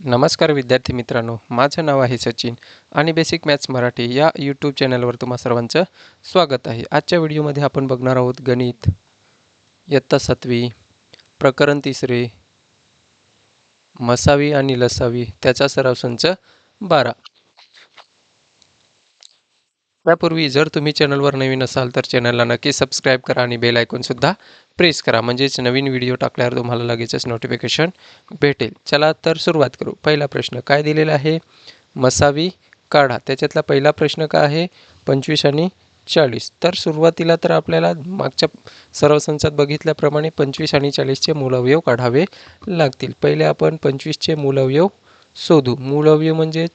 नमस्कार विद्यार्थी मित्रांनो माझं नाव आहे सचिन आणि बेसिक मॅथ्स मराठी या यूट्यूब चॅनलवर तुम्हा सर्वांचं स्वागत आहे. आजच्या व्हिडिओमध्ये आपण बघणार आहोत गणित इयत्ता सातवी प्रकरण तिसरे मसावी आणि लसावी त्याचा सराव संच बारा. त्यापूर्वी जर तुम्ही चॅनलवर नवीन असाल तर चॅनलला नक्की सबस्क्राईब करा आणि बेल आयकॉनसुद्धा प्रेस करा. म्हणजेच नवीन व्हिडिओ टाकल्यावर तुम्हाला लगेचच नोटिफिकेशन भेटेल. चला तर सुरुवात करू. पहिला प्रश्न काय दिलेला आहे? मसावी काढा. त्याच्यातला पहिला प्रश्न काय आहे? पंचवीस आणि चाळीस. तर सुरुवातीला तर आपल्याला मागच्या सर्व संचात बघितल्याप्रमाणे पंचवीस आणि चाळीसचे मूलवयव काढावे लागतील. पहिले आपण पंचवीसचे मूलवयव शोधू. मूलवयव म्हणजे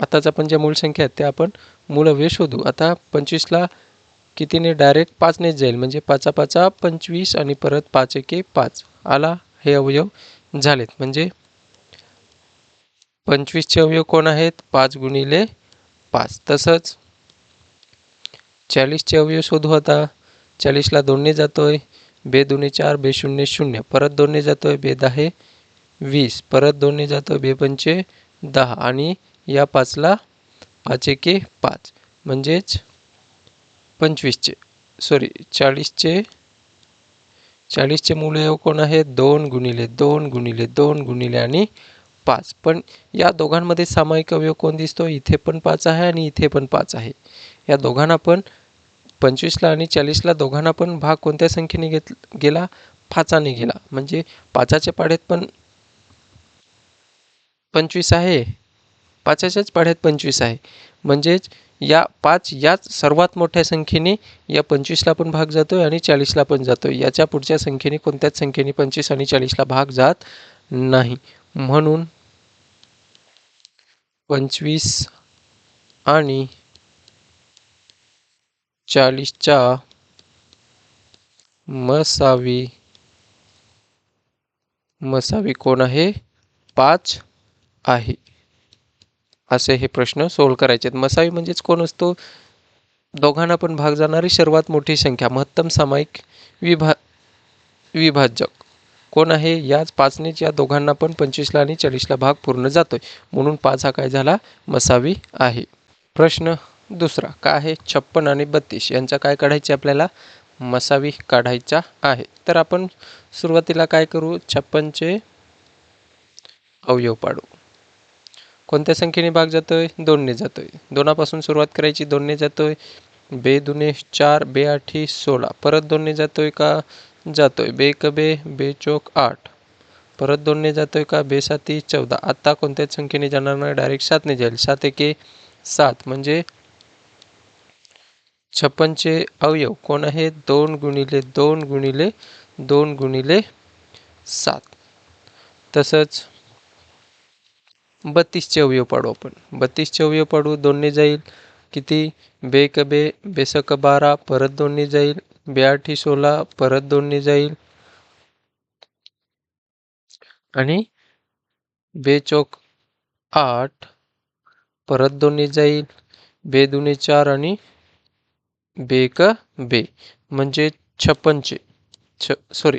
आताच आपण ज्या मूळ संख्या आहेत त्या आपण मूलअवयव शोधू. आता पंचवीसला कितीने डायरेक्ट पाचनेच जाईल? म्हणजे पाचा पाचा पंचवीस आणि परत पाच एके पाच. आला हे अवयव झालेत. म्हणजे पंचवीसचे अवयव कोण आहेत? पाच गुणिले पाच. तसंच चाळीसचे अवयव शोधू आता. चाळीसला दोनने जातोय. बे दोन्ही चार बे शून्य शून्य. परत दोनने जातोय बे दहा वीस. परत दोनने जातोय बे पंचे दहा. आणि या पाचला पाच एके पाच. म्हणजेच पंचवीसचे. सॉरी चाळीसचे चाळीसचे मूल्य कोण आहे? दोन गुणिले दोन गुणिले दोन गुणिले आणि पाच. पण या दोघांमध्ये सामायिक अवयव कोण दिसतो इथे पण पाच आहे आणि इथे पण पाच आहे. या दोघांना पण पंचवीसला आणि चाळीसला दोघांना पण भाग कोणत्या संख्येने घेत गेला? पाचाने गेला. म्हणजे पाचाच्या पाढ्यात पण पंचवीस आहे. पाचच्याच पाढ्यात पंचवीस आहे. म्हणजेच या पाच याच सर्वात मोठ्या संख्येने या पंचवीसला पण भाग जातो आहे आणि चाळीसला पण जातो आहे याच्या पुढच्या संख्येने कोणत्याच संख्येने पंचवीस आणि चाळीसला भाग जात नाही. म्हणून पंचवीस आणि चाळीसच्या मसावी मसावी कोण आहे? पाच आहे. असे हे प्रश्न सोल्व करायचे आहेत. मसावी म्हणजेच कोण असतो? दोघांना पण भाग जाणारी सर्वात मोठी संख्या महत्तम सामायिक विभा विभाजक. कोण आहे? याच पाचनेच या दोघांना पण पंचवीसला आणि चाळीसला भाग पूर्ण जातोय. म्हणून पाच हा काय झाला? मसावी आहे. प्रश्न दुसरा काय आहे छप्पन आणि बत्तीस? यांचा काय काढायचे आपल्याला? मसावी काढायचा आहे. तर आपण सुरुवातीला काय करू? छप्पनचे अवयव पाडू. कोणत्या संख्येने भाग जातो आहे दोनने जातो आहे दोनापासून सुरुवात करायची दोनने जातो आहे बे दुने चार बे आठी सोळा. परत दोनने जातो आहे का? जातो आहे बे क बे बे चोक आठ. परत दोनने जातो आहे का? बे साती चौदा. आत्ता कोणत्याच संख्येने जाणार नाही? डायरेक्ट सातने जाईल. सात एके सात. म्हणजे छप्पनचे अवयव. कोण आहे? दोन गुणिले दोन गुणिले दोन गुणिले सात. तसंच बत्तीसचे अवयव पाडू आपण. बत्तीसचे अवयव पाडू दोन्ही जाईल. किती? बेक बे बेसक बारा परत दोन्ही जाईल. बे सोळा परत दोन्ही जाईल. आणि बे चौक आठ परत दोन्ही जाईल. बे दुने चार आणि बेक बे. म्हणजे छप्पनचे. छ सॉरी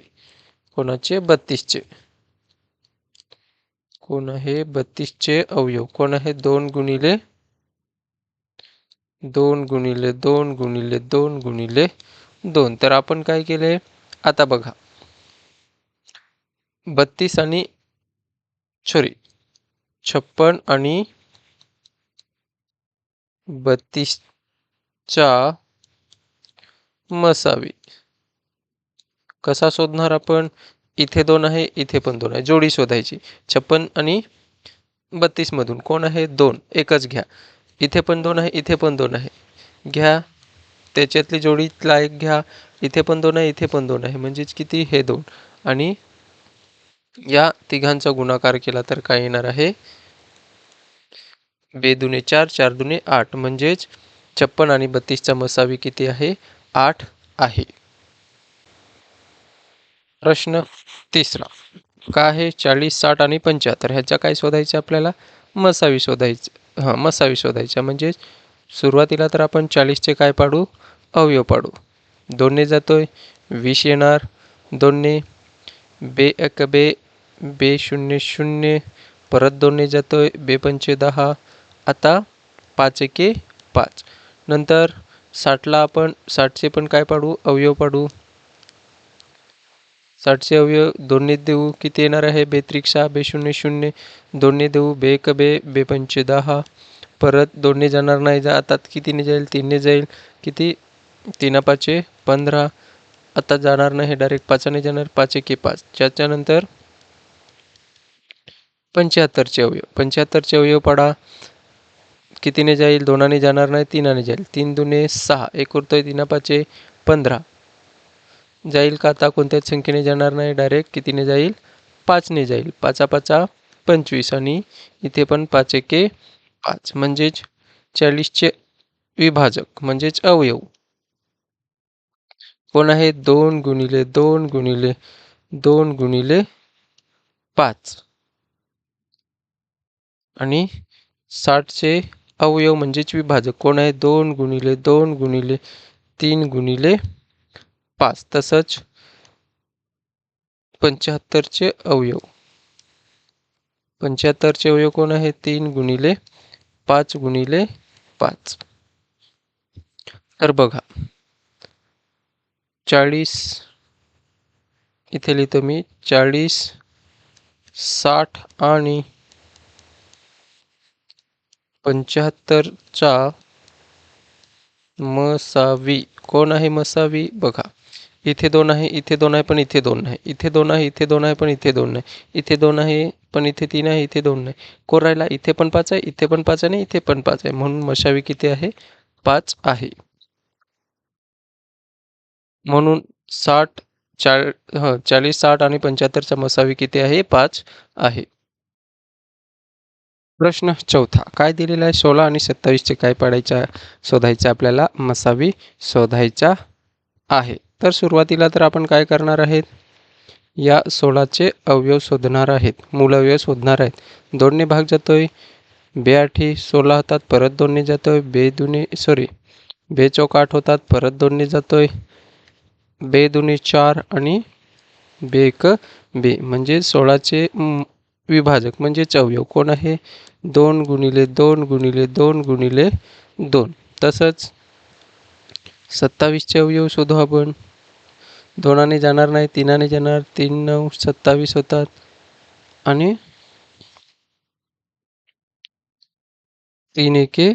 कोणाचे? बत्तीसचे. कोण आहे बत्तीसचे अवयव? कोण आहे दोन गुणिले? दोन गुणिले दोन गुणिले दोन गुणिले दोन. तर आपण काय केले? आता बघा. बत्तीस आणि सॉरी छप्पन आणि बत्तीसच्या मसावी. कसा शोधणार आपण? इथे दोन आहे इथे पण दोन आहे. जोडी शोधायची. छप्पन आणि बत्तीसमधून कोण आहे? दोन. एकच घ्या. इथे पण दोन आहे इथे पण दोन आहे. घ्या. त्याच्यातली जोडीतला एक घ्या. इथे पण दोन आहे इथे पण दोन आहे. म्हणजेच किती? हे दोन. आणि या तिघांचा गुणाकार केला तर काय येणार आहे? बे दुने चार चार दुने आठ. म्हणजेच छप्पन आणि बत्तीसचा मसावी किती आहे? आठ आहे. प्रश्न तिसरा. काय आहे चाळीस साठ आणि पंच्याहत्तर ह्याच्या काय शोधायचं आपल्याला? मसावी शोधायचं. हां मसावी शोधायच्या म्हणजे सुरुवातीला तर आपण चाळीसचे काय पाडू? अवयव पाडू. दोनने आहे वीस येणार. दोनने बे एक बे बे शून्य शून्य. परत दोनने आहे बे पंचे दहा. आता पाच एके पाच. नंतर साठला आपण साठचे पण काय पाडू? अवयव पाडू. साठचे अवयव दोन्ही देऊ किती येणार आहे? बेत्रिक्षा बे शून्य शून्य दोन्ही देऊ बे एक बे बे पंचे दहा. परत दोन्ही जाणार नाही. जा आता कितीने जाईल? तीनने जाईल. किती? तीन पाचे पंधरा. आता जाणार नाही. डायरेक्ट पाचाने जाणार. पाच एके पाच. त्याच्यानंतर पंच्याहत्तरचे अवयव पंच्याहत्तरचे अवयव पाडा. कितीने जाईल? दोनाने जाणार नाही. तीनाने जाईल. तीन दुने सहा. एक उरतोय तीना पाचे पंधरा. जाईल का आता? कोणत्याच संख्येने जाणार नाही. डायरेक्ट कितीने जाईल? पाचने जाईल. पाचा पाचा पंचवीस आणि इथे पण पाच एके पाच. म्हणजेच चाळीसचे विभाजक. म्हणजेच अवयव. कोण आहे? दोन गुणिले दोन गुणिले दोन गुणिले पाच. आणि साठचे अवयव म्हणजेच विभाजक. कोण आहे? दोन गुणिले दोन गुणिले तीन गुणिले पाच तसंच पंच्याहत्तरचे अवयव. पंच्याहत्तरचे अवयव कोण आहे तीन गुणिले पाच गुणिले पाच. तर बघा चाळीस इथे लिहितो मी चाळीस साठ आणि पंच्याहत्तरचा मसावी. कोण आहे मसावी? बघा इथे दोन आहे इथे दोन आहे पण इथे दोन नाही. इथे दोन आहे इथे दोन आहे पण इथे दोन नाही. इथे दोन आहे पण इथे तीन आहे इथे दोन नाही. कोरायला राहिला इथे पण पाच आहे इथे पण पाच आहे आणि इथे पण पाच आहे. म्हणून मसावी किती आहे? पाच आहे. म्हणून साठ चाळ ह चाळीस साठ आणि पंच्याहत्तरचा मसावी किती आहे? पाच आहे. प्रश्न चौथा. काय दिलेला आहे? सोळा आणि सत्तावीसचे काय पाडायचा शोधायचं आपल्याला? मसावी शोधायचा आहे. तर सुरुवातीला तर आपण काय करणार आहेत? या सोळाचे अवयव शोधणार आहेत. मूल अवयव शोधणार आहेत. दोनने भाग जातोय. बे आठी सोळा होतात परत दोनने जातोय. बे दुने सॉरी बे चौक आठ होतात परत दोनने जातोय. बे दुने चार आणि बे एक बे. म्हणजे सोळाचे विभाजक म्हणजे अवयव. कोण आहे? दोन गुणिले दोन गुणिले दोन गुणिले दोन. तसंच सत्तावीसचे अवयव शोधू आपण. दोनाने जाणार नाही तीनाने जाणार तीन नऊ सत्तावीस होतात. आणि तीन एके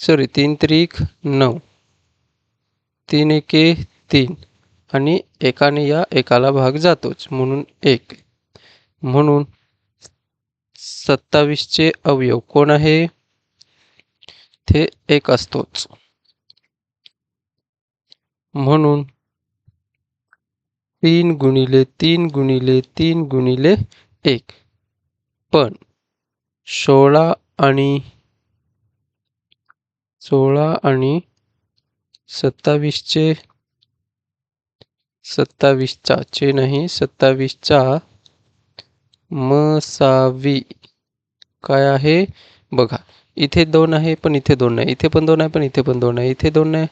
सॉरी तीन त्रिक नऊ. तीन एके तीन. आणि एकाने या एकाला भाग जातोच म्हणून एक. म्हणून सत्तावीसचे अवयव कोण आहे? ते एक असतोच. म्हणून तीन गुणिले तीन गुणिले तीन गुणिले एक. पण सोळा आणि सोळा आणि सत्तावीसचे सत्तावीसचा चे नाही सत्तावीसचा मसावी. काय आहे? बघा इथे दोन आहे पण इथे दोन नाही. इथे पण दोन आहे पण इथे पण दोन आहे इथे दोन नाही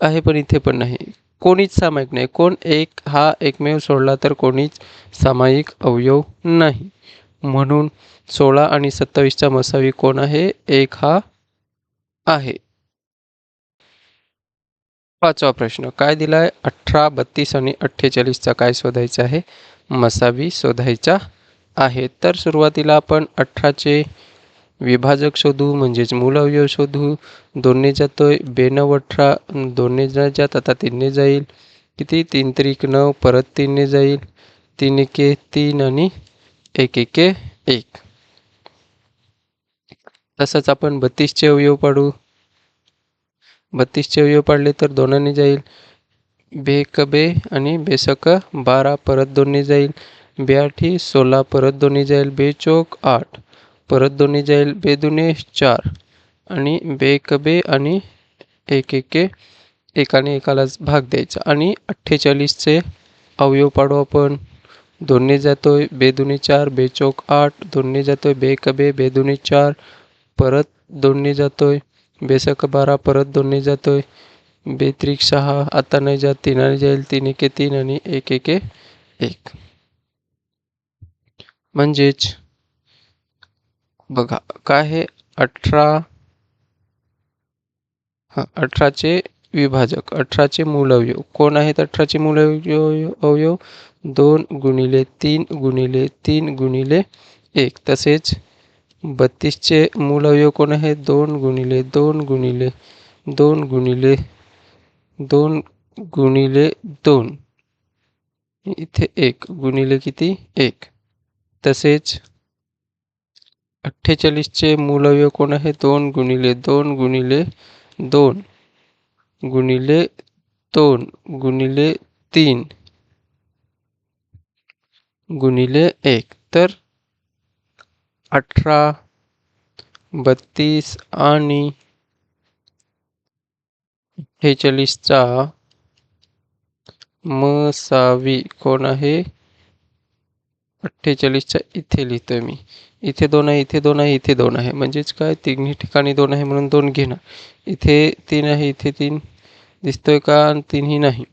आहे पण इथे पण नाही. कोणीच सामायिक नाही. कोण एक हा एकमेव सोडला तर कोणीच सामायिक अवयव नाही. म्हणून सोळा आणि सत्तावीसचा मसावी कोण आहे? एक हा आहे. पाचवा प्रश्न. काय दिलाय? अठरा बत्तीस आणि अठ्ठेचाळीसचा काय शोधायचा आहे? मसावी शोधायचा आहे. तर सुरुवातीला आपण अठराचे विभाजक शोधू म्हणजेच मूल अवयव शोधू. दोन्ही जातोय बेनव अठरा दोन्ही जात आता तीनने जाईल. किती? तीन त्रिक नऊ परत तीनने जाईल. तीन एके तीन आणि एक एके एक. तसंच आपण बत्तीसचे अवयव पाडू. बत्तीसचे अवयव पाडले तर दोनांनी जाईल. बेक बे आणि बेसक बारा परत दोन्ही जाईल. ब्याठी सोळा परत दोन्ही जाईल. बेचोक आठ. परत दोन्ही जाईल. बेदुने चार. आणि बे एक बे आणि एक एके एकाने एकालाच भाग द्यायचा. आणि अठ्ठेचाळीसचे अवयव पाडू आपण. दोन्ही जातोय बेदुनी चार बे चौक आठ. दोन्ही जातोय बे एक बे बेदुनी चार. परत दोन्ही जातोय बेसक बारा परत दोन्ही जातोय. बेत्रिक सहा आता नाही जात तीनाने जाईल तीन एके तीन आणि एक एके एक. म्हणजेच बघा काय आहे अठरा हां अठराचे विभाजक अठराचे मूल अवयव कोण आहेत अठराचे मूल अवयव अवयव दोन गुणिले तीन गुणिले तीन गुणिले एक. तसेच बत्तीसचे मूल अवयव कोण आहेत? दोन गुणिले दोन गुणिले दोन गुणिले दोन गुणिले दोन. इथे एक गुणिले किती? एक. तसेच अठ्ठेचाळीसचे मूलव्य कोण आहे? दोन गुणिले दोन गुणिले दोन. गुणिले दोन गुणिले तीन. गुणिले एक. तर अठरा बत्तीस आणि अठ्ठेचाळीसचा मसावी कोण आहे? अठ्ठेचाळीसच्या इथे लिहितोय मी. इथे दोन आहे इथे दोन आहे इथे दोन आहे. म्हणजेच काय? तिन्ही ठिकाणी दोन आहे म्हणून दोन घेणार इथे तीन आहे इथे तीन. दिसतोय का? आणि तीनही नाही.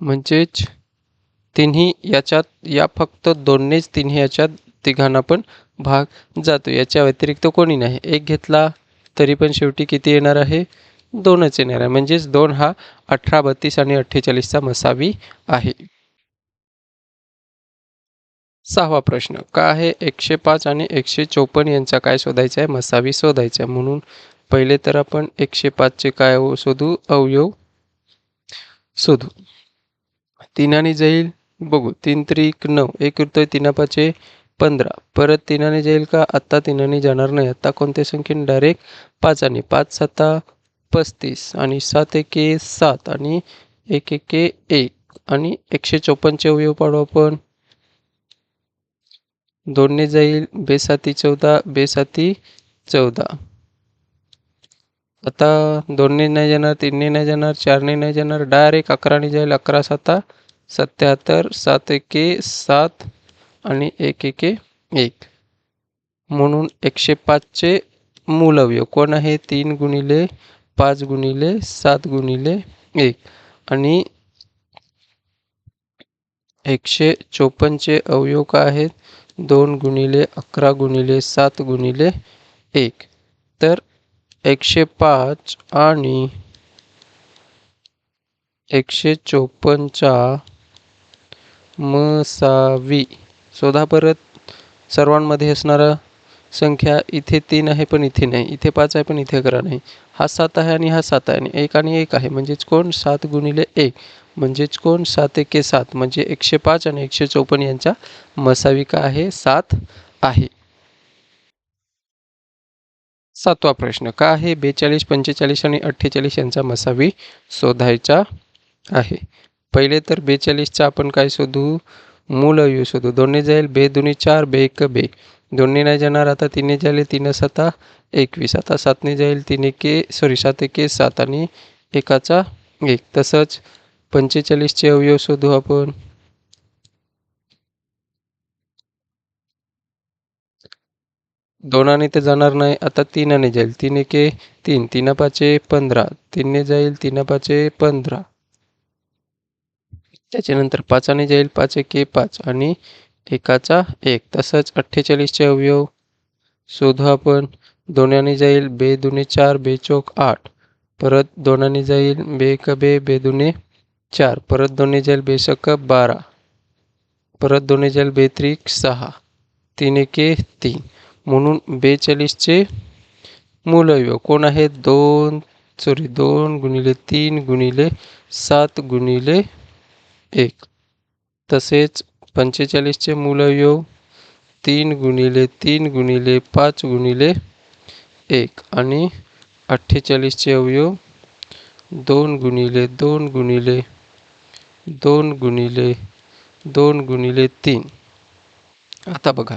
म्हणजेच तिन्ही याच्यात या फक्त दोननेच तिन्ही याच्यात तिघांना पण भाग जातो. याच्या व्यतिरिक्त कोणी नाही. एक घेतला तरी पण शेवटी किती येणार आहे? दोनच येणार आहे. म्हणजेच दोन हा अठरा बत्तीस आणि अठ्ठेचाळीसचा मसावी आहे. सहावा प्रश्न का आहे एकशे पाच आणि एकशे चोपन्न यांचा काय शोधायचा आहे? मसावी शोधायचा आहे. म्हणून पहिले तर आपण एकशे पाचचे काय हो शोधू? अवयव शोधू. तिनाने जाईल बघू तीन त्रिक नऊ एक उरतोय तिना पाचे पंधरा. परत तिनाने जाईल का? आत्ता तिनाने जाणार नाही. आत्ता कोणत्या संख्येने? डायरेक्ट पाच आणि पाच सत्ता पस्तीस आणि सात एके सात आणि एक एके एक. आणि एकशे चोपन्नचे अवयव पाडू आपण. दोनने जाईल बेसाती चौदा बेसाती चौदा. आता दोनने नाही जाणार तीनने नाही जाणार चारने नाही जाणार डायरेक्ट अकराने जाईल अकरा साता सत्याहत्तर सात एके सात आणि एक एके एक. म्हणून एकशे पाचचे मूल अवयव कोण आहे? तीन गुणिले पाच गुणिले सात गुणिले एक. आणि एकशे चोपन्नचे अवयव का आहेत? दोन गुणिले अकरा गुणिले सात गुणिले एक. तर एकशे पाच आणि एकशे चोपन्नच्या मसावी. शोधा परत. सर्वांमध्ये असणारा संख्या इथे तीन आहे पण इथे नाही. इथे पाच आहे पण इथे अकरा नाही. हा सात आहे आणि हा सात आहे आणि एक आणि एक आहे. म्हणजेच कोण? सात गुणिले एक. म्हणजेच कोण? सात एके सात. म्हणजे एकशे पाच आणि एकशे चौपन्न यांचा मसावी आहे. सात आहे. सातवा प्रश्न का आहे? बेचाळीस पंचेचाळीस आणि अठ्ठेचाळीस यांचा मसावी शोधायचा आहे. पहिले तर बेचाळीसचा आपण काय शोधू? मूल यू शोधू. दोन्ही जाईल. बे दोन्ही चार बे एक बे. दोन्ही नाही जाणार. आता तिने जाईल तीन सता एकवीस. आता सातने जाईल. तीन एके सॉरी सात एके सात आणि एकाचा एक. तसंच पंचेचाळीसचे अवयव शोधू आपण. दोनाने तर जाणार नाही आता तीनाने जाईल. तीन एके तीन तीन पाचे पंधरा. तीनने जाईल तीन पाचे पंधरा. त्याच्यानंतर पाचाने जाईल पाच एके पाच आणि एकाचा एक. तसंच अठ्ठेचाळीसचे अवयव शोधू आपण. दोन्याने जाईल बे दुने चार बे चौक आठ. परत दोनाने जाईल बे कबे बे बे दुने चार परत दोन्ही जाईल बे सक बारा. परत दोन्ही जाईल बेत्रिक सहा. तीन एके तीन. म्हणून बेचाळीसचे मूलव्य कोण आहेत दोन सॉरी दोन गुणिले तीन गुणिले सात गुणिले एक. तसेच पंचेचाळीसचे मूल तीन गुणिले तीन गुणिले पाच गुणिले एक. आणि अठ्ठेचाळीसचे अवयव दोन गुणिले दोन गुणिले दोन गुणिले दोन गुणिले तीन. आता बघा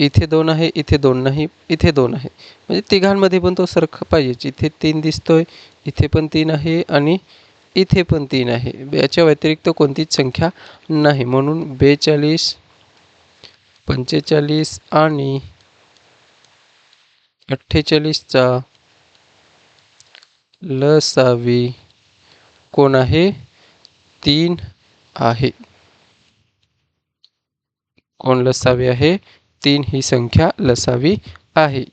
इथे दोन आहे इथे दोन नाही इथे दोन आहे. म्हणजे तिघांमध्ये पण तो सरख पाहिजे. इथे तीन दिसतोय इथे पण तीन आहे आणि इथे पण तीन आहे. याच्या व्यतिरिक्त कोणतीच संख्या नाही. म्हणून बेचाळीस पंचेचाळीस आणि अठ्ठेचाळीसचा लसावी कोण आहे? तीन आहे. कोण लसावी आहे? तीन ही संख्या लसावी आहे.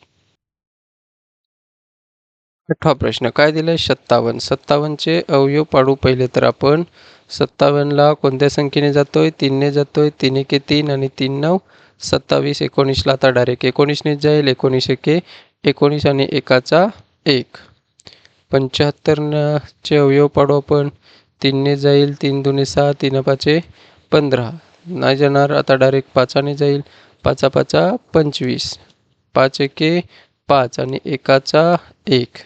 आठवा प्रश्न काय दिलाय? सत्तावन्न. सत्तावन्नचे अवयव पाडू पहिले तर आपण सत्तावन्नला कोणत्या संख्येने जातोय? तीनने जातोय. तीन एके तीन आणि तीन नऊ. सत्तावीस एकोणीसला आता डायरेक्ट एकोणीसनेच जाईल. एकोणीस एके एकोणीस आणि एकाचा एक. पंच्याहत्तरचे अवयव पाडू आपण तीनने जाईल तीन दोन्ही सहा तीन पाचे पंधरा. नाही जाणार आता डायरेक्ट पाचाने जाईल. पाचा पाचा पंचवीस. पाच एके पाच आणि एकाचा एक.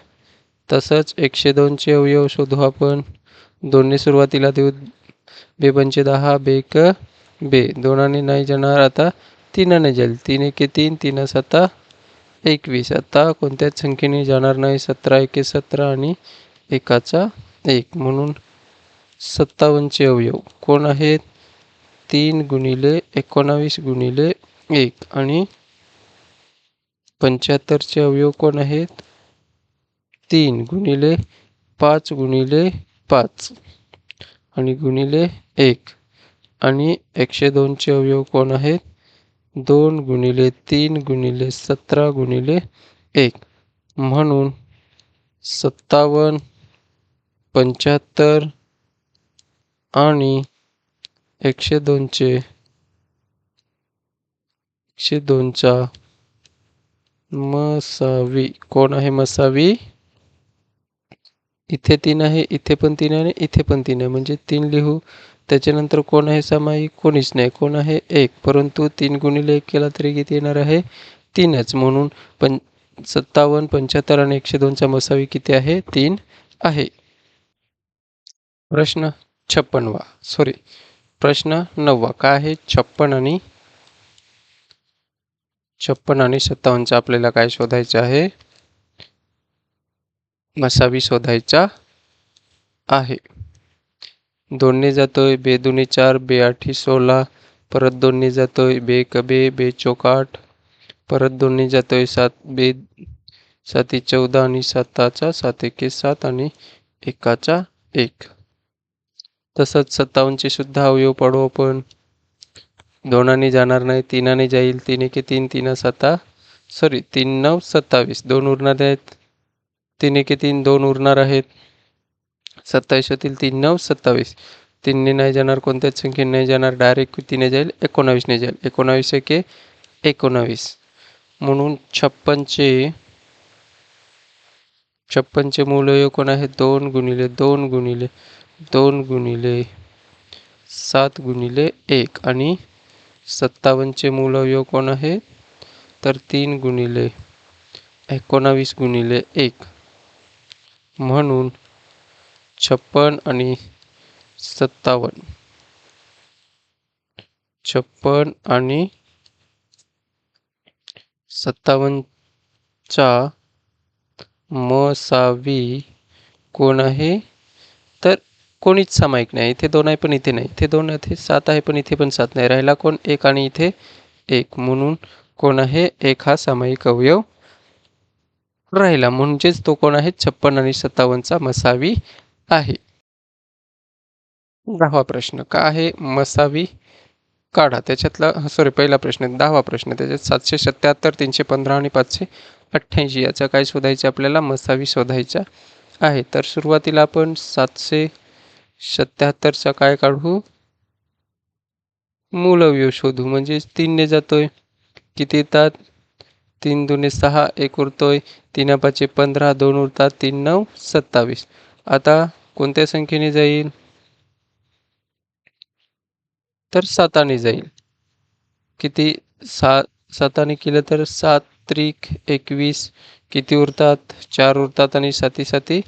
तसंच एकशे दोनचे अवयव शोधू आपण. दोन्ही सुरुवातीला देऊ. बेपंचे दहा बेक बे. दोनाने नाही जाणार आता तीनाने जाईल. तीन एके तीन तीन सत्ता एकवीस. आता कोणत्याच संख्येने जाणार नाही. सतरा एके सतरा आणि एकाचा एक. म्हणून सत्तावन्नचे अवयव. कोण आहेत? तीन गुणिले एकोणावीस गुणिले एक. आणि पंच्याहत्तरचे अवयव कोण आहेत? तीन गुणिले पाच गुणिले पाच. आणि गुणिले एक. आणि एकशे दोनचे अवयव कोण आहेत? दोन गुणिले तीन गुणिले सतरा गुणिले एक. म्हणून सत्तावन्न पंच्याहत्तर आणि एकशे दोनचे एकशे दोनचा मसावी. कोण आहे मसावी? इथे तीन आहे इथे पण तीन आहे आणि इथे पण तीन आहे. म्हणजे तीन लिहू त्याच्यानंतर कोण आहे सामायिक कोणीच नाही. कोण आहे? एक. परंतु तीन गुणिले एक केला तरी किती येणार आहे. तीनच. म्हणून पं सत्तावन्न पंच्याहत्तर आणि एकशे दोनचा मसावी किती आहे? तीन आहे. प्रश्न. छप्पनवा. सॉरी प्रश्न नववा. काय आहे छप्पन आणि छप्पन आणि सत्तावन्नचा आपल्याला काय शोधायचं आहे? मसावी शोधायचा आहे. दोन्ही जातोय बे दोन्ही चार बे आठी सोळा परत दोन्ही जातोय बे कबे बे चौकाठ परत दोन्ही जातोय सात बे साती चौदा आणि साताचा सात एके सात आणि एकाचा एक. तसंच सत्तावन्नचे सुद्धा अवयव पाडू आपण दोनाने जाणार नाही तिनाने जाईल तीन एके तीन तीन सत्ता. सॉरी तीन नऊ सत्तावीस. दोन उरणार आहेत. तीन एके तीन दोन उरणार आहेत. सत्तावीस होतील तीन नऊ सत्तावीस. तीनने नाही जाणार कोणत्याच संख्येने नाही जाणार. डायरेक्ट तिने जाईल? एकोणावीसने जाईल. एकोणावीस एके एकोणावीस. म्हणून छप्पनचे छप्पनचे मूलयोग कोण आहे दोन गुणिले दोन गुणिले. दोन गुणिले सात गुणिले एक आणि सत्तावन्नचे मूलयोग कोण आहे? तर तीन गुणिले एकोणावीस गुणिले एक. म्हणून छप्पन आणि सत्तावन्न. छप्पन आणि सत्तावन्नचा मसावी कोण आहे? तर कोणीच सामायिक नाही. इथे दोन आहे पण इथे नाही. इथे दोन इथे सात आहे पण इथे पण सात नाही. राहिला कोण? एक आणि इथे एक. म्हणून कोण आहे? एक हा सामायिक अवयव राहिला. म्हणजेच तो कोण आहे? छप्पन आणि सत्तावन्नचा मसावी आहे. दहावा प्रश्न. का आहे? मसावी? काढा. त्याच्यातला सॉरी पहिला प्रश्न दहावा प्रश्न. त्याच्यात सातशे सत्याहत्तर तीनशे पंधरा आणि पाचशे अठ्ठ्याऐंशी. याचा काय शोधायचं आपल्याला? मसावी शोधायचा आहे. तर सुरुवातीला आपण सातशे सत्याहत्तरचा काय काढू? मूलव्यव शोधू म्हणजे तीनने जातोय. किती येतात? तीन दोन्ही सहा एक उरतोय. तीन पाचशे पंधरा दोन उरतात तीन नऊ सत्तावीस. आता कोणत्या संख्येने जाईल? तर साताने जाईल. किती? सा साताने केलं तर सात त्रिक एकवीस. किती उरतात? चार उरतात आणि साती साती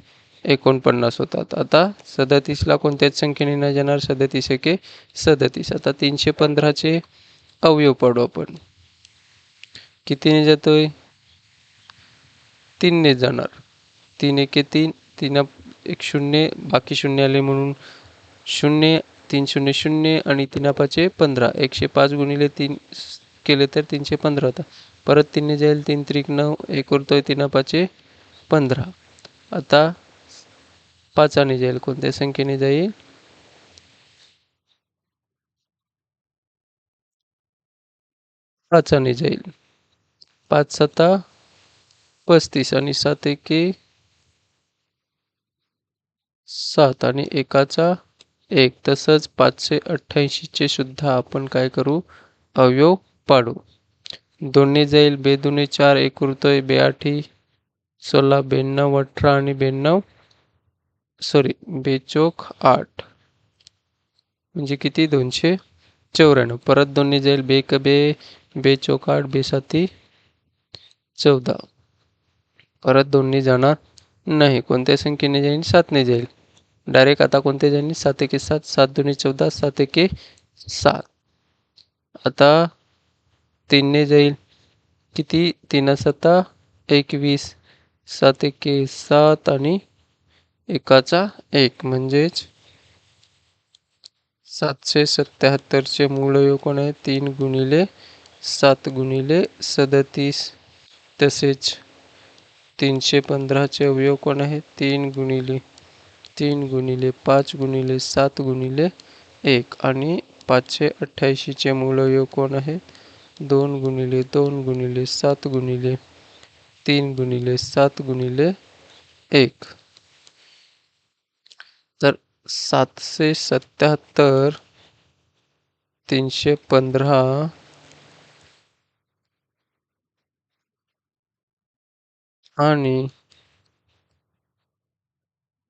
एकोणपन्नास होतात. आता सदतीसला कोणत्याच संख्येने न जाणार. सदतीस एके सदतीस. आता तीनशे पंधराचे अवयव पडू आपण. कितीने जातोय? तीनने जाणार. तीन एके तीन तीन एक शून्य बाकी शून्य आले म्हणून शून्य तीन शून्य शून्य आणि तीन पाचे पंधरा. एकशे पाच गुणिले तीन केले तर तीनशे पंधरा होता. परत तीनने जाईल. तीन त्रिक नऊ. एक उरतोय तीन पाचे पंधरा. आता पाच आणि जाईल कोणत्या संख्येने जाईल? पाचाने जाईल. पाच सत्ता पस्तीस आणि सात एके सात आणि एकाचा एक. तसंच पाचशे अठ्ठ्याऐंशीचे सुद्धा आपण काय करू? अवयव पाडू. दोन्ही जाईल. बेदुने चार एक उरतोय बेआठी सोळा ब्याण्णव अठरा आणि ब्याण्णव सॉरी बेचोक आठ. म्हणजे किती? दोनशे चौऱ्याण्णव. परत दोन्ही जाईल. बे क बे बे चौक आठ बेसाती चौदा. परत दोन्ही जाणार नाही. कोणत्या संख्येने जाईल? सातने जाईल. डायरेक्ट आता कोणत्या जाईल? सात एके सात सात दोन्ही चौदा सात एके सात. आता तीनने जाईल. किती? तीन सत्ता एकवीस. सात एके सात आणि एकाचा एक म्हणजेच सातशे सत्याहत्तरचे मूळ कोण आहे तीन गुणिले सात गुणिले सदतीस. तसेच तीनशे पंधराचे अवयव कोण आहे तीन गुणिले तीन गुणिले पाच गुणिले सात गुणिले एक. आणि पाचशे अठ्ठ्याऐंशीचे मूळ अवयव कोण आहे दोन गुणिले दोन गुणिले सात गुणिले तीन गुणिले सात गुणिले एक. सातशे सत्याहत्तर तीनशे पंधरा आणि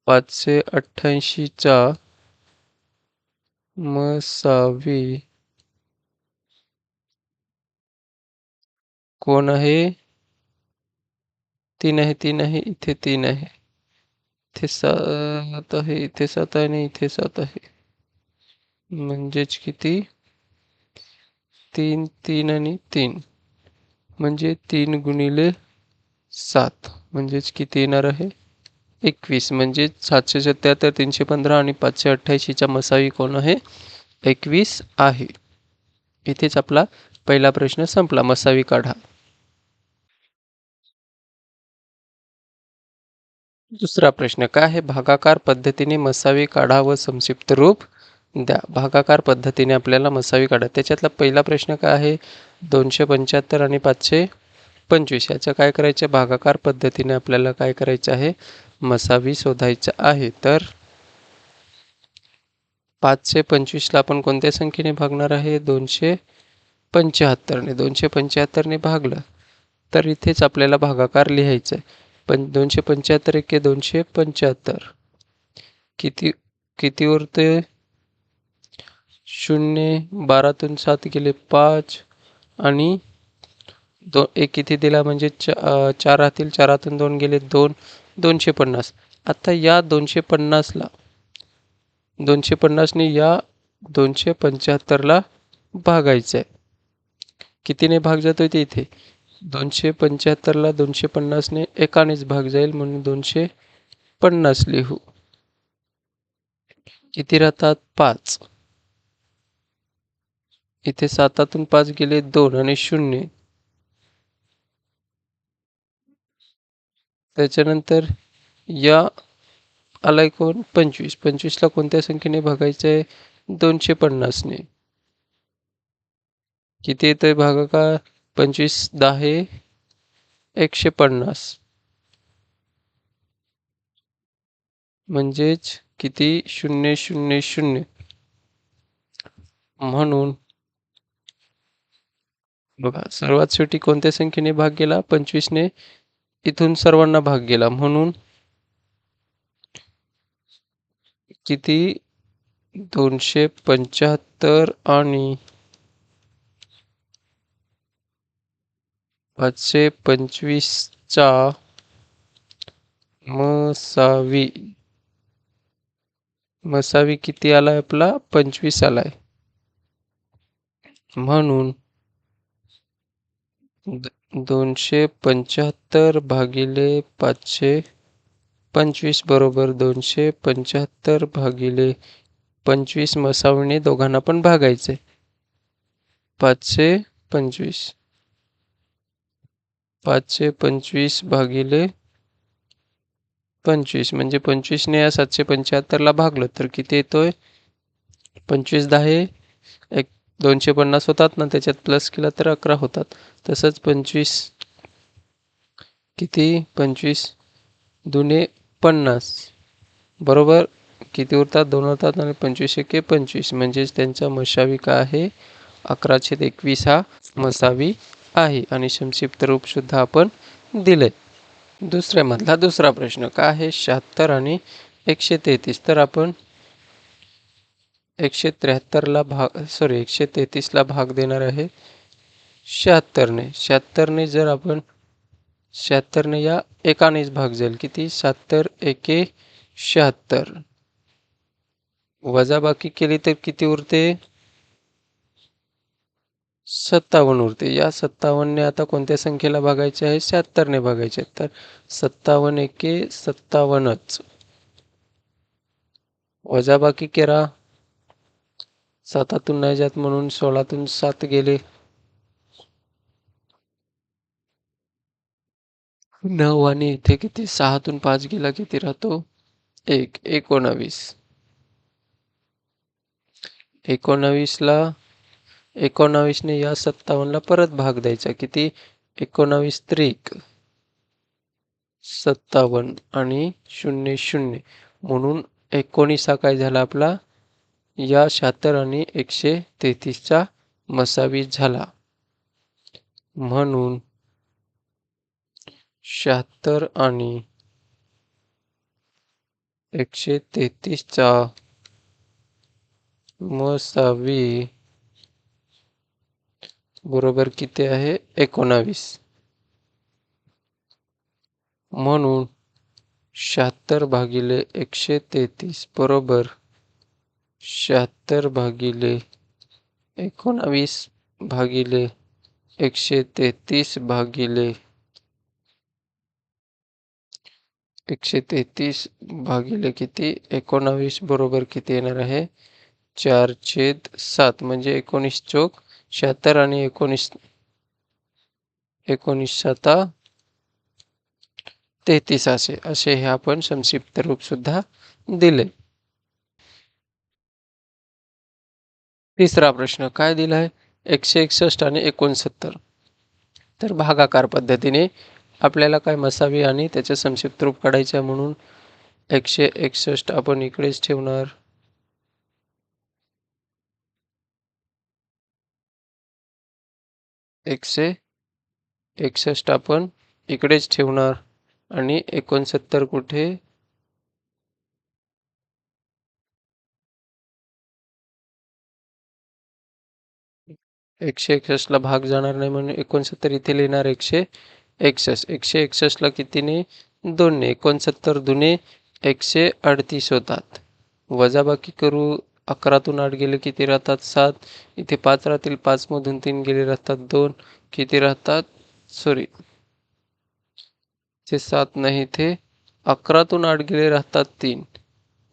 पाचशे अठ्ठ्याऐंशीचा मसावी. कोण आहे? तीन आहे तीन आहे इथे तीन आहे. इथे सात आहे इथे सात आहे आणि इथे सात आहे. म्हणजेच किती? तीन तीन आणि तीन. म्हणजे तीन गुणिले सात. म्हणजेच किती येणार आहे? एकवीस. म्हणजे सातशे सत्याहत्तर तीनशे पंधरा आणि पाचशे अठ्ठ्याऐंशीच्या मसावी कोण आहे? एकवीस आहे. इथेच आपला पहिला प्रश्न संपला. मसावी काढा. दुसरा प्रश्न काय आहे भागाकार पद्धतीने मसावी काढा व संक्षिप्त रूप? द्या. भागाकार पद्धतीने आपल्याला मसावी काढा. त्याच्यातला पहिला प्रश्न काय आहे? दोनशे पंच्याहत्तर आणि पाचशे पंचवीस. याचं काय करायचं? भागाकार पद्धतीने आपल्याला काय करायचं आहे? मसावी शोधायचं आहे. तर पाचशे पंचवीसला आपण कोणत्या संख्येने भागणार आहे? दोनशे पंच्याहत्तरने दोनशे पंच्याहत्तरने भागलं तर इथेच आपल्याला भागाकार लिहायचं आहे. पण दोनशे पंच्याहत्तर एके दोनशे पंच्याहत्तर. किती किती उरते शून्य बारातून सात गेले पाच. आणि दो एक किती दिला म्हणजे चार राहतील चारातून दोन गेले दोन दोनशे पन्नास. आता या दोनशे पन्नासला दोनशे पन्नासने या दोनशे पंच्याहत्तरला भागायचं आहे कितीने भाग जातो ते इथे? दोनशे पंच्याहत्तरला दोनशे पन्नासने एकानेच भाग जाईल म्हणून दोनशे पन्नास लिहू. किती राहतात पाच. इथे सातातून पाच गेले दोन आणि शून्य. त्याच्यानंतर या आलाय कोण पंचवीस. पंचवीसला कोणत्या संख्येने भागायचं आहे? दोनशे पन्नासने. किती येतोय भागाकार? पंचवीस दहा एकशे पन्नास. म्हणजेच किती? शून्य शून्य शून्य. म्हणून बघा सर्वात शेवटी कोणत्या संख्येने भाग गेला? पंचवीसने इथून सर्वांना भाग गेला. म्हणून किती? दोनशे पंच्याहत्तर आणि पाचशे पंचवीसचा मसावी. मसावी किती आलाय आपला? पंचवीस आलाय. म्हणून दोनशे पंच्याहत्तर भागिले पाचशे पंचवीस बरोबर दोनशे पंच्याहत्तर भागिले पंचवीस मसावणे दोघांना पण भागायचे पाचशे पंचवीस. पाचशे पंचवीस भागिले पंचवीस म्हणजे पंचवीसने या सातशे पंच्याहत्तरला भागलं तर किती येतो आहे पंचवीस दहा एक दोनशे पन्नास होतात ना त्याच्यात प्लस केला तर अकरा होतात. तसंच पंचवीस किती? पंचवीस दुने पन्नास. बरोबर? किती उरतात? दोन होतात आणि पंचवीस एके पंचवीस. म्हणजेच त्यांचा मशावी का आहे. अकराशे एकवीस हा मसावी आहे. आणि संक्षिप्त रूपसुद्धा आपण दिले दुसऱ्यामधला दुसरा प्रश्न काय आहे शहात्तर आणि एकशे तेहतीस? तर आपण एकशे त्र्याहत्तरला भाग सॉरी एकशे तेहतीसला भाग देणार आहे शहात्तरने. शहात्तरने जर आपण शहात्तरने या एकानेच भाग जाईल. किती? शहात्तर एके शहात्तर. वजाबाकी केली तर किती उरते? सत्तावन्न उरते या सत्तावन्नने आता कोणत्या संख्येला भागायचे आहे? शहात्तरने भागायचे तर सत्तावन्न एके सत्तावन्नच. वजाबाकी केरा. सातातून नाही जात म्हणून सोळातून सात गेले. नऊ आणि इथे किती? सहातून पाच गेला किती राहतो? एक. एकोणावीस. एकोणावीसला एकोणावीसने या सत्तावन्नला परत भाग द्यायचा. किती? एकोणावीस त्रिक सत्तावन्न आणि शून्य शून्य. म्हणून एकोणीस हा काय झाला आपला? या शहात्तर आणि एकशे तेहतीसचा मसावी झाला. म्हणून शहात्तर आणि एकशे तेहतीसचा मसावी बरोबर किती आहे? एकोणावीस. म्हणून शहात्तर भागिले एकशे तेहतीस बरोबर शहात्तर भागिले एकोणावीस भागिले एकशे तेहतीस भागिले एकशे तेहतीस भागिले किती? एकोणावीस बरोबर किती येणार आहे? चार छेद सात म्हणजे एकोणीस चौक शहात्तर आणि एकोणीस एकोणीस तेहतीस असे असे हे आपण संक्षिप्त रूप सुद्धा दिले. तिसरा प्रश्न काय दिलाय? एकशे एकसष्ट आणि एकोणसत्तर. तर भागाकार पद्धतीने आपल्याला काय मसावी आणि त्याचे संक्षिप्त रूप काढायचे म्हणून एकशे एकसष्ट आपण इकडेच ठेवणार. एकशे एकसष्ट आपण इकडेच ठेवणार. आणि एकोणसत्तर कुठे? एकशे एकसष्टला भाग जाणार नाही म्हणून एकोणसत्तर इथे लिहिणार एकशे एकसष्ट. एकशे एकसष्टला कितीने? दोनने. एकोणसत्तर दुने एकशे अडतीस होतात. वजाबाकी करू अकरातून आठ गेले किती राहतात? सात. इथे पाच राहतील पाचमधून तीन गेले राहतात दोन. किती राहतात? सॉरी. ते सात नाही इथे अकरातून आठ गेले राहतात तीन.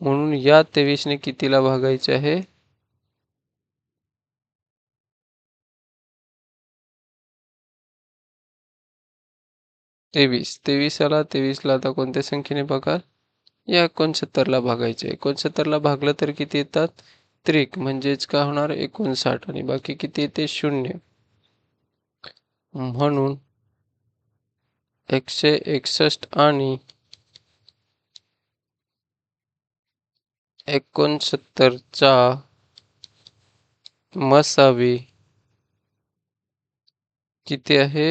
म्हणून या तेवीसने कितीला भागायचे आहे? तेवीस. तेवीस आला तेवीसला आता कोणत्या संख्येने बघाल या एकोणसत्तरला भागायचे. एकोणसत्तरला भागलं तर किती येतात? त्रिक म्हणजेच काय होणार? एकोणसाठ. आणि बाकी किती येते? शून्य. म्हणून एकशे एकसष्ट आणि एकोणसत्तरचा मसावी किती आहे?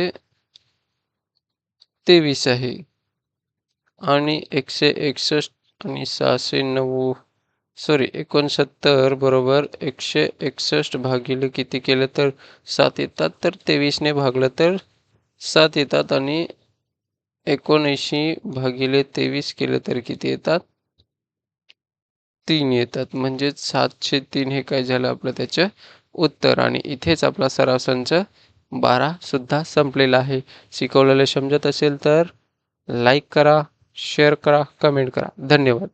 तेवीस आहे. आणि एकशे एकसष्ट आणि सहाशे नऊ. सॉरी एकोणसत्तर बरोबर एकशे एकसष्ट भागिले किती केलं तर सात येतात. तर तेवीसने भागलं तर सात येतात आणि एकोणऐंशी भागिले तेवीस केलं तर किती येतात? तीन येतात. म्हणजेच सातशे तीन हे काय झालं आपलं त्याचं उत्तर? आणि इथेच आपला सराव संच बारा सुद्धा संपलेला आहे. शिकवलेलं समजत असेल तर लाईक करा. शेअर करा कमेंट करा. धन्यवाद.